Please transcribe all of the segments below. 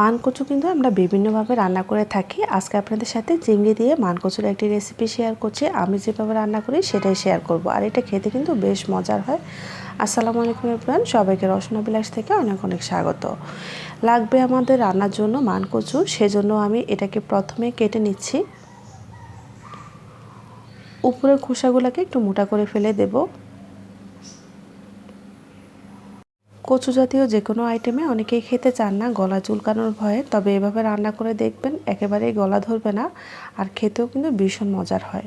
মানকচু কিন্তু আমরা বিভিন্নভাবে রান্না করে থাকি। আজকে আপনাদের সাথে চিংড়ি দিয়ে মানকচুর একটি রেসিপি শেয়ার করছি। আমি যেভাবে রান্না করি সেটাই শেয়ার করব। আর এটা খেতে কিন্তু বেশ মজার হয়। আসসালামু আলাইকুম ইব্রান সবাইকে রসনাবিলাস থেকে অনেক অনেক স্বাগত। লাগবে আমাদের রান্নার জন্য মানকচু, সেজন্য আমি এটাকে প্রথমে কেটে নিচ্ছি। উপরের খোসাগুলোকে একটু মোটা করে ফেলে দেবো। কচু জাতীয় যে কোনো আইটেমে অনেকেই খেতে চান না, গলা চুলকানোর ভয়ে। তবে এভাবে রান্না করে দেখবেন, একেবারেই গলা ধরবে না আর খেতেও কিন্তু ভীষণ মজার হয়।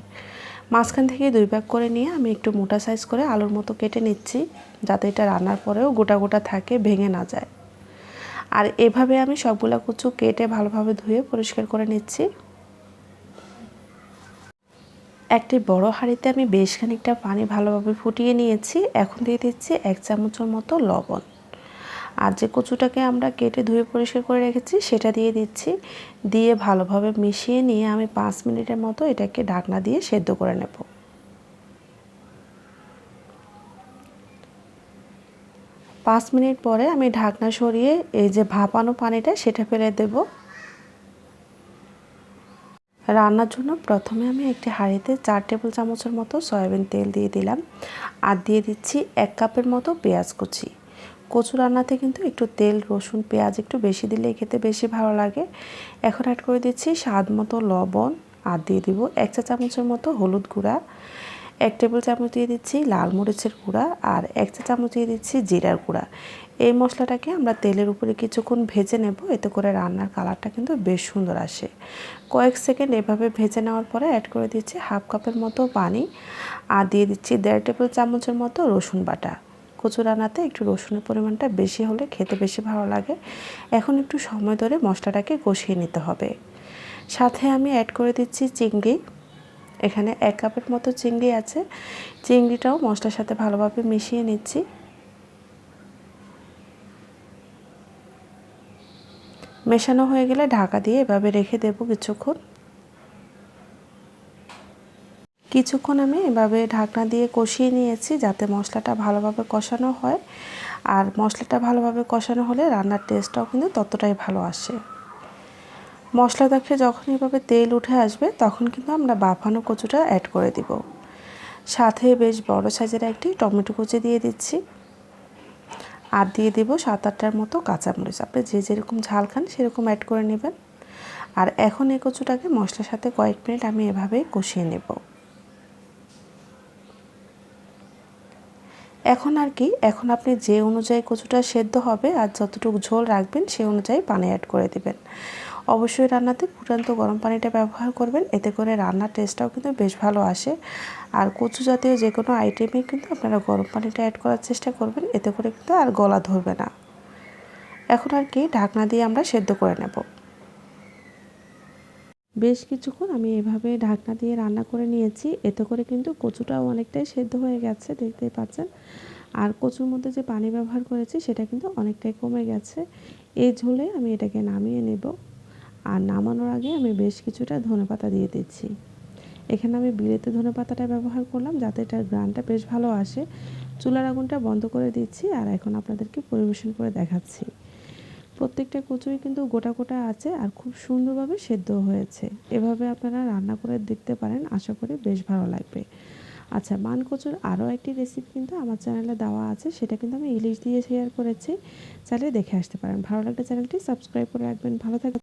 মাঝখান থেকে দুই ভাগ করে নিয়ে আমি একটু মোটা সাইজ করে আলুর মতো কেটে নিচ্ছি, যাতে এটা রান্নার পরেও গোটা গোটা থাকে, ভেঙে না যায়। আর এভাবে আমি সবগুলা কচু কেটে ভালোভাবে ধুয়ে পরিষ্কার করে নিচ্ছি। একটি বড় হাঁড়িতে আমি বেশ খানিকটা পানি ভালোভাবে ফুটিয়ে নিয়েছি। এখন দিয়ে দিচ্ছি এক চামচের মতো লবণ। আর যে কচুটাকে আমরা কেটে ধুয়ে পরিষ্কার করে রেখেছি, সেটা দিয়ে দিচ্ছি। দিয়ে ভালোভাবে মিশিয়ে নিয়ে আমি পাঁচ মিনিটের মতো এটাকে ঢাকনা দিয়ে সেদ্ধ করে নেব। পাঁচ মিনিট পরে আমি ঢাকনা সরিয়ে এই যে ভাপানো পানিটা, সেটা ফেলে দেবো। রান্নার জন্য প্রথমে আমি একটি হাঁড়িতে চার টেবিল চামচের মতো সয়াবিন তেল দিয়ে দিলাম আর দিয়ে দিচ্ছি এক কাপের মতো পেঁয়াজ কুচি। কচু রান্নাতে কিন্তু একটু তেল, রসুন, পেঁয়াজ একটু বেশি দিলে খেতে বেশি ভালো লাগে। এখন অ্যাড করে দিচ্ছি স্বাদ মতো লবণ আর দিয়ে দিব এক চা চামচের মতো হলুদ গুঁড়া। এক টেবিল চামচ দিয়ে দিচ্ছি লাল মরিচের গুঁড়া আর এক চা চামচ দিয়ে দিচ্ছি জিরার গুঁড়া। এই মশলাটাকে আমরা তেলের উপরে কিছুক্ষণ ভেজে নেব। এতে করে রান্নার কালারটা কিন্তু বেশ সুন্দর আসে। কয়েক সেকেন্ড এভাবে ভেজে নেওয়ার পরে অ্যাড করে দিচ্ছি হাফ কাপের মতো পানি আর দিয়ে দিচ্ছি দেড় টেবিল চামচের মতো রসুন বাটা। কচু রান্নাতে একটু রসুনের পরিমাণটা বেশি হলে খেতে বেশি ভালো লাগে। এখন একটু সময় ধরে মশলাটাকে কষিয়ে নিতে হবে। সাথে আমি অ্যাড করে দিচ্ছি চিংড়ি। এখানে এক কাপের মতো চিংড়ি আছে। চিংড়িটাও মশলার সাথে ভালোভাবে মিশিয়ে নিচ্ছি। মেশানো হয়ে গেলে ঢাকা দিয়ে এভাবে রেখে দেব কিছুক্ষণ। কিছুক্ষণ আমি এভাবে ঢাকনা দিয়ে কষিয়ে নিয়েছি যাতে মশলাটা ভালোভাবে কষানো হয়। আর মশলাটা ভালোভাবে কষানো হলে রান্নার টেস্টটাও কিন্তু ততটাই ভালো আসে। মশলা দেখে যখন এভাবে তেল উঠে আসবে, তখন কিন্তু আমরা বাফানো কচুটা অ্যাড করে দিব। সাথে বেশ বড় সাইজের একটি টমেটো কুচি দিয়ে দিচ্ছি। আর দিয়ে দেবো সাত আটটার মতো কাঁচামরিচ আপনি যে যেরকম ঝাল খান, সেরকম অ্যাড করে নেবেন। আর এখন এই কচুটাকে মশলার সাথে কয়েক মিনিট আমি এভাবে কষিয়ে নেব। এখন আর কি, এখন আপনি যে অনুযায়ী কচুটা সেদ্ধ হবে আর যতটুকু ঝোল রাখবেন, সে অনুযায়ী পানি অ্যাড করে দেবেন। অবশ্যই রান্নাতে ফুটান্ত গরম পানিটা ব্যবহার করবেন। এতে করে রান্নার টেস্টটাও কিন্তু বেশ ভালো আসে। আর কচু জাতীয় যে কোনো আইটেমে কিন্তু আপনারা গরম পানিটা অ্যাড করার চেষ্টা করবেন। এতে করে কিন্তু আর গলা ধরবে না। এখন আর কি ঢাকনা দিয়ে আমরা সেদ্ধ করে নেব। বেশ কিছুক্ষণ আমি এভাবে ঢাকনা দিয়ে রান্না করে নিয়েছি। এতে করে কিন্তু কচুটাও অনেকটাই সেদ্ধ হয়ে গেছে, দেখতেই পাচ্ছেন। আর কচুর মধ্যে যে পানি ব্যবহার করেছি, সেটা কিন্তু অনেকটাই কমে গেছে। এই ঝোলে আমি এটাকে নামিয়ে নেব। আর নামানোর আগে আমি বেশ কিছুটা ধনে পাতা দিয়ে দিচ্ছি। এখানে আমি বিলেতে ধনে পাতাটা ব্যবহার করলাম যাতে এটার গ্রানটা বেশ ভালো আসে। চুলার আগুনটা বন্ধ করে দিচ্ছি আর এখন আপনাদেরকে পরিবেশন করে দেখাচ্ছি। প্রত্যেকটা কচুই কিন্তু গোটা গোটা আছে আর খুব সুন্দরভাবে সেদ্ধ হয়েছে। এভাবে আপনারা রান্না করে দেখতে পারেন, আশা করি বেশ ভালো লাগবে। আচ্ছা মান কচুর আরও একটি রেসিপি কিন্তু আমার চ্যানেলে দেওয়া আছে, সেটা কিন্তু আমি ইলিশ দিয়ে শেয়ার করেছি। চাইলে দেখে আসতে পারেন। ভালো লাগলে চ্যানেলটি সাবস্ক্রাইব করে রাখবেন। ভালো থাকবেন।